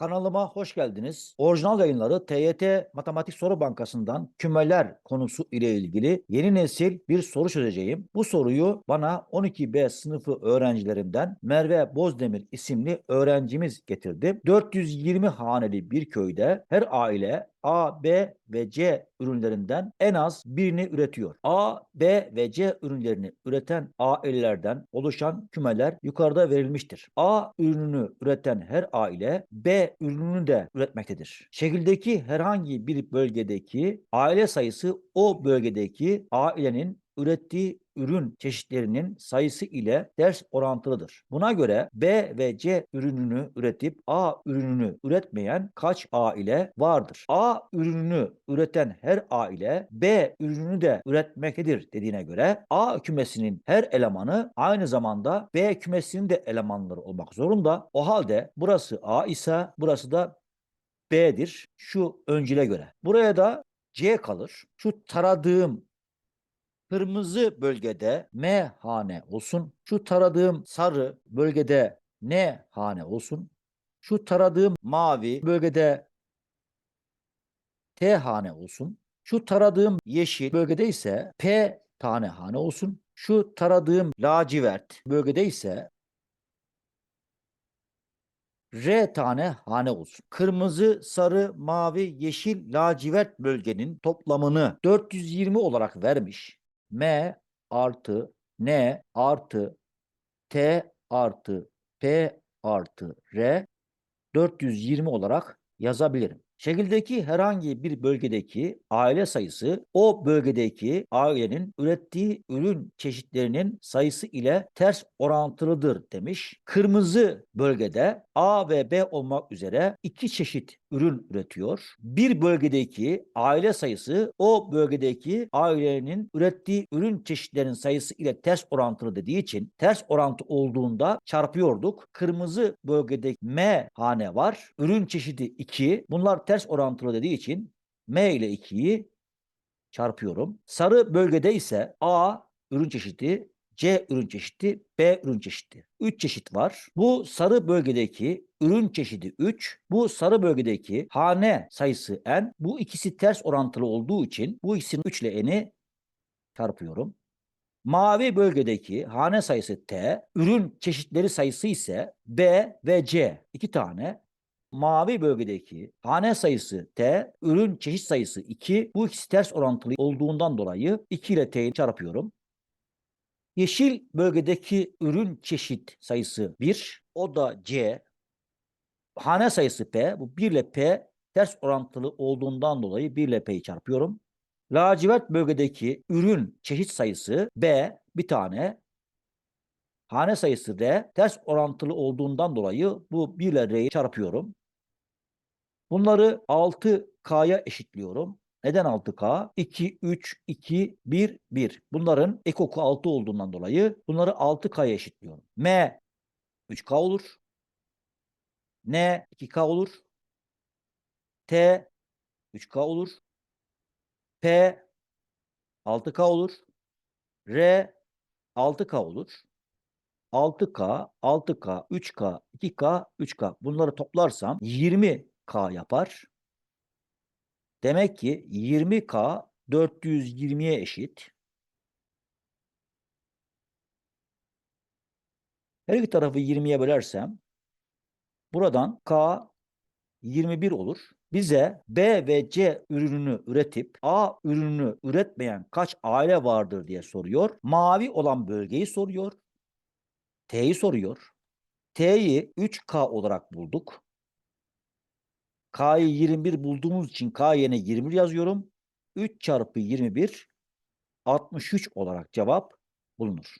Kanalıma hoş geldiniz. Orijinal yayınları TYT Matematik Soru Bankası'ndan kümeler konusu ile ilgili yeni nesil bir soru çözeceğim. Bu soruyu bana 12B sınıfı öğrencilerimden Merve Bozdemir isimli öğrencimiz getirdi. 420 haneli bir köyde her aile A, B ve C ürünlerinden en az birini üretiyor. A, B ve C ürünlerini üreten ailelerden oluşan kümeler yukarıda verilmiştir. A ürününü üreten her aile B ürününü de üretmektedir. Şekildeki herhangi bir bölgedeki aile sayısı o bölgedeki ailenin ürettiği ürün çeşitlerinin sayısı ile ters orantılıdır. Buna göre B ve C ürününü üretip A ürününü üretmeyen kaç aile vardır? A ürününü üreten her aile B ürününü de üretmektedir dediğine göre A kümesinin her elemanı aynı zamanda B kümesinin de elemanları olmak zorunda. O halde burası A ise burası da B'dir şu öncüle göre. Buraya da C kalır. Şu taradığım kırmızı bölgede M hane olsun. Şu taradığım sarı bölgede N hane olsun. Şu taradığım mavi bölgede T hane olsun. Şu taradığım yeşil bölgede ise P tane hane olsun. Şu taradığım lacivert bölgede ise R tane hane olsun. Kırmızı, sarı, mavi, yeşil, lacivert bölgenin toplamını 420 olarak vermiş. M artı N artı T artı P artı R 420 olarak yazabilirim. Şekildeki herhangi bir bölgedeki aile sayısı o bölgedeki ailenin ürettiği ürün çeşitlerinin sayısı ile ters orantılıdır demiş. Kırmızı bölgede A ve B olmak üzere iki çeşit ürün üretiyor. Bir bölgedeki aile sayısı o bölgedeki ailenin ürettiği ürün çeşitlerinin sayısı ile ters orantılı dediği için ters orantı olduğunda çarpıyorduk. Kırmızı bölgedeki M hane var. Ürün çeşidi 2. Bunlar ters orantılı dediği için M ile 2'yi çarpıyorum. Sarı bölgede ise A ürün çeşidi, C ürün çeşidi, B ürün çeşidi. 3 çeşit var. Bu sarı bölgedeki ürün çeşidi 3. Bu sarı bölgedeki hane sayısı n. Bu ikisi ters orantılı olduğu için bu ikisinin 3 ile n'i çarpıyorum. Mavi bölgedeki hane sayısı t, ürün çeşitleri sayısı ise b ve c. iki tane. Mavi bölgedeki hane sayısı t, ürün çeşit sayısı 2. Bu ikisi ters orantılı olduğundan dolayı 2 ile t'yi çarpıyorum. Yeşil bölgedeki ürün çeşit sayısı 1. O da C. Hane sayısı P. Bu 1 ile P ters orantılı olduğundan dolayı 1 ile P'yi çarpıyorum. Lacivert bölgedeki ürün çeşit sayısı B. Bir tane. Hane sayısı R. Ters orantılı olduğundan dolayı bu 1 ile R'yi çarpıyorum. Bunları 6K'ya eşitliyorum. Neden 6K? 2, 3, 2, 1, 1. Bunların ekoku 6 olduğundan dolayı bunları 6K'ya eşitliyorum. M 3K olur. N 2K olur. T 3K olur. P 6K olur. R 6K olur. 6K, 6K, 3K, 2K, 3K. Bunları toplarsam 20K yapar. Demek ki 20K 420'ye eşit. Her iki tarafı 20'ye bölersem buradan K 21 olur. Bize B ve C ürününü üretip A ürününü üretmeyen kaç aile vardır diye soruyor. Mavi olan bölgeyi soruyor. T'yi soruyor. T'yi 3K olarak bulduk. K'yı 21 bulduğumuz için K yerine 21 yazıyorum. 3 çarpı 21 63 olarak cevap bulunur.